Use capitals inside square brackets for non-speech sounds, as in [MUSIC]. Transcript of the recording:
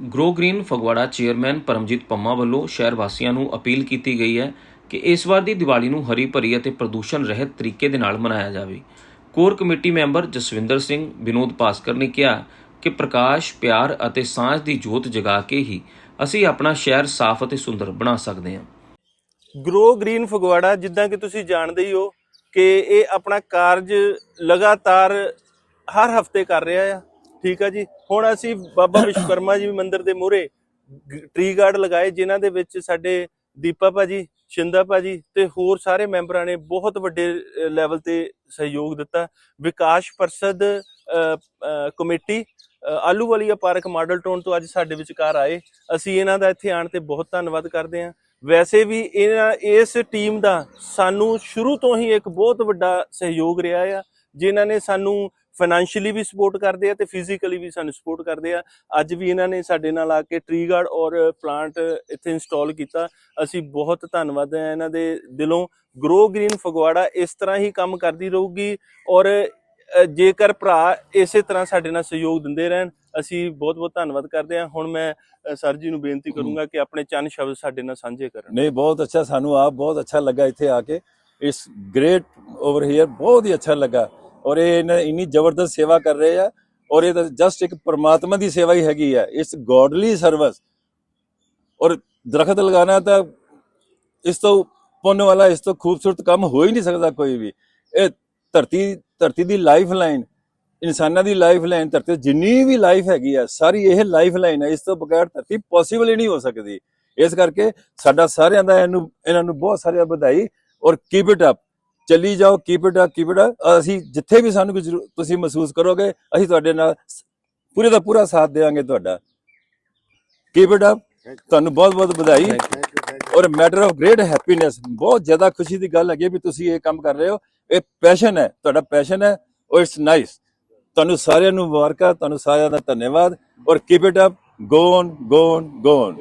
Grow green Phagwara chairman Paramjit Pamma ਵੱਲੋਂ ਸ਼ਹਿਰ ਵਾਸੀਆਂ ਨੂੰ ਅਪੀਲ ਕੀਤੀ ਗਈ ਹੈ ਕਿ ਇਸ ਵਾਰ ਦੀ ਦੀਵਾਲੀ ਨੂੰ ਹਰੀ ਭਰੀ ਅਤੇ ਪ੍ਰਦੂਸ਼ਣ ਰਹਿਤ ਤਰੀਕੇ ਦੇ ਨਾਲ ਮਨਾਇਆ ਜਾਵੇ। Core committee member Jaswinder Singh Vinod Bhaskar ਨੇ ਕਿਹਾ ਕਿ ਪ੍ਰਕਾਸ਼, ਪਿਆਰ ਅਤੇ ਸਾਂਝ ਦੀ ਜੋਤ ਜਗਾ ਕੇ ਹੀ ਅਸੀਂ ਆਪਣਾ ਸ਼ਹਿਰ ਸਾਫ਼ ਅਤੇ ਸੁੰਦਰ ਬਣਾ ਸਕਦੇ ਹਾਂ। ਗਰੋ ਗ੍ਰੀਨ ਫਗਵਾੜਾ, ਜਿੱਦਾਂ ਕਿ ਤੁਸੀਂ ਜਾਣਦੇ ਹੀ ਹੋ ਕਿ ਇਹ ਆਪਣਾ ਕਾਰਜ ਲਗਾਤਾਰ ਹਰ ਹਫ਼ਤੇ ਕਰ ਰਿਹਾ ਹੈ ਠੀਕ ਆ ਜੀ? ਹੁਣ ਅਸੀਂ ਬਾਬਾ [COUGHS] ਵਿਸ਼ਵਕਰਮਾ ਜੀ ਮੰਦਿਰ ਦੇ ਮੂਹਰੇ ਟਰੀ ਗਾਰਡ ਲਗਾਏ ਜਿਨ੍ਹਾਂ ਦੇ ਵਿੱਚ ਸਾਡੇ ਦੀਪਾ ਭਾਜੀ ਸ਼ਿੰਦਾ ਭਾਜੀ ਤੇ ਹੋਰ ਸਾਰੇ ਮੈਂਬਰਾਂ ਨੇ ਬਹੁਤ ਵੱਡੇ ਲੈਵਲ ਤੇ ਸਹਿਯੋਗ ਦਿੱਤਾ। ਵਿਕਾਸ ਪਰਸਦ ਕਮੇਟੀ ਅ, ਆਲੂਵਾਲੀਆ ਪਾਰਕ ਮਾਡਲ ਟਾਊਨ ਤੋਂ ਅੱਜ ਸਾਡੇ ਵਿਚਕਾਰ ਆਏ। ਅਸੀਂ ਇਹਨਾਂ ਦਾ ਇੱਥੇ ਆਉਣ ਤੇ ਬਹੁਤ ਧੰਨਵਾਦ ਕਰਦੇ ਹਾਂ। ਵੈਸੇ ਵੀ ਇਹਨਾਂ ਇਸ ਟੀਮ ਦਾ ਸਾਨੂੰ ਸ਼ੁਰੂ ਤੋਂ ਹੀ ਇੱਕ ਬਹੁਤ ਵੱਡਾ ਸਹਿਯੋਗ ਰਿਹਾ ਆ। ਜਿਨ੍ਹਾਂ ਨੇ ਸਾਨੂੰ ਫਾਈਨੈਂਸ਼ੀਅਲੀ ਵੀ ਸਪੋਰਟ ਕਰਦੇ ਆ ਤੇ ਫਿਜ਼ੀਕਲੀ ਵੀ ਸਾਨੂੰ ਸਪੋਰਟ ਕਰਦੇ ਆ। ਅੱਜ ਵੀ ਇਹਨਾਂ ਨੇ ਸਾਡੇ ਨਾਲ ਆ ਕੇ ਟਰੀ ਗਾਰਡ ਔਰ ਪਲਾਂਟ ਇੱਥੇ ਇੰਸਟਾਲ ਕੀਤਾ। ਅਸੀਂ ਬਹੁਤ ਧੰਨਵਾਦ ਹੈ ਇਹਨਾਂ ਦੇ ਦਿਲੋਂ। ਗਰੋ ਗ੍ਰੀਨ ਫਗਵਾੜਾ ਇਸ ਤਰ੍ਹਾਂ ਹੀ ਕੰਮ ਕਰਦੀ ਰਹੂਗੀ ਔਰ ਜੇਕਰ ਭਰਾ ਇਸੇ ਤਰ੍ਹਾਂ ਸਾਡੇ ਨਾਲ ਸਹਿਯੋਗ ਦਿੰਦੇ ਰਹਿਣ ਅਸੀਂ ਬਹੁਤ ਬਹੁਤ ਧੰਨਵਾਦ ਕਰਦੇ ਹਾਂ ਹੁਣ ਮੈਂ ਸਰ ਜੀ ਨੂੰ ਬੇਨਤੀ ਕਰੂੰਗਾ ਕਿ ਆਪਣੇ ਚੰਨ ਸ਼ਬਦ ਸਾਡੇ ਨਾਲ ਸਾਂਝੇ ਕਰਨ। ਨਹੀਂ ਬਹੁਤ ਅੱਛਾ ਸਾਨੂੰ ਆਪ ਬਹੁਤ ਅੱਛਾ ਲੱਗਾ ਇੱਥੇ ਆ ਕੇ। ਇਸ ਗ੍ਰੇਟ ਓਵਰ ਹੇਅਰ ਬਹੁਤ ਹੀ ਅੱਛਾ ਲੱਗਾ। ਔਰ ਇਹ ਇਹਨਾਂ- ਇੰਨੀ ਜ਼ਬਰਦਸਤ ਸੇਵਾ ਕਰ ਰਹੇ ਆ ਔਰ ਇਹ ਤਾਂ ਜਸਟ ਇੱਕ ਪਰਮਾਤਮਾ ਦੀ ਸੇਵਾ ਹੀ ਹੈਗੀ ਆ। ਇਸ ਗੋਡਲੀ ਸਰਵਿਸ ਔਰ ਦਰਖਤ ਲਗਾਉਣਾ ਤਾਂ ਇਸ ਤੋਂ ਪੁੰਨ ਵਾਲਾ, ਇਸ ਤੋਂ ਖੂਬਸੂਰਤ ਕੰਮ ਹੋ ਹੀ ਨਹੀਂ ਸਕਦਾ ਕੋਈ ਵੀ। ਇਹ ਧਰਤੀ ਧਰਤੀ ਦੀ ਲਾਈਫ ਲਾਈਨ ਇਨਸਾਨਾਂ ਦੀ ਲਾਈਫ ਲਾਈਨ ਧਰਤੀ ਤੇ ਜਿੰਨੀ ਵੀ ਲਾਈਫ ਹੈਗੀ ਆ, ਸਾਰੀ ਇਹ ਲਾਈਫ ਲਾਈਨ ਹੈ ਇਸ ਤੋਂ ਬਗੈਰ ਧਰਤੀ ਪੋਸੀਬਲ ਹੀ ਨਹੀਂ ਹੋ ਸਕਦੀ। ਇਸ ਕਰਕੇ ਸਾਡਾ ਸਾਰਿਆਂ ਦਾ ਇਹਨੂੰ, ਇਹਨਾਂ ਨੂੰ ਬਹੁਤ ਸਾਰੀਆਂ ਵਧਾਈ ਔਰ ਕੀਪ ਇਟ ਅਪ ਚੱਲੀ ਜਾਓ keep it up keep it up ਅਸੀਂ ਜਿੱਥੇ ਵੀ ਸਾਨੂੰ ਕੋਈ ਤੁਸੀਂ ਮਹਿਸੂਸ ਕਰੋਗੇ ਅਸੀਂ ਤੁਹਾਡੇ ਨਾਲ ਪੂਰੇ ਦਾ ਪੂਰਾ ਸਾਥ ਦੇਵਾਂਗੇ ਤੁਹਾਡਾ। ਕੀਪ ਇਟ ਅਪ ਤੁਹਾਨੂੰ ਬਹੁਤ ਬਹੁਤ ਵਧਾਈ। ਔਰ ਮੈਟਰ ਆਫ ਗ੍ਰੇਟ ਹੈਪੀਨੈਸ ਬਹੁਤ ਜ਼ਿਆਦਾ ਖੁਸ਼ੀ ਦੀ ਗੱਲ ਹੈਗੀ ਵੀ ਤੁਸੀਂ ਇਹ ਕੰਮ ਕਰ ਰਹੇ ਹੋ। ਇਹ ਪੈਸ਼ਨ ਹੈ ਤੁਹਾਡਾ ਪੈਸ਼ਨ ਹੈ ਔਰ ਇਟਸ ਨਾਈਸ ਤੁਹਾਨੂੰ ਸਾਰਿਆਂ ਨੂੰ ਮੁਬਾਰਕਾਂ ਤੁਹਾਨੂੰ ਸਾਰਿਆਂ ਦਾ ਧੰਨਵਾਦ। ਔਰ keep it up go on go on go on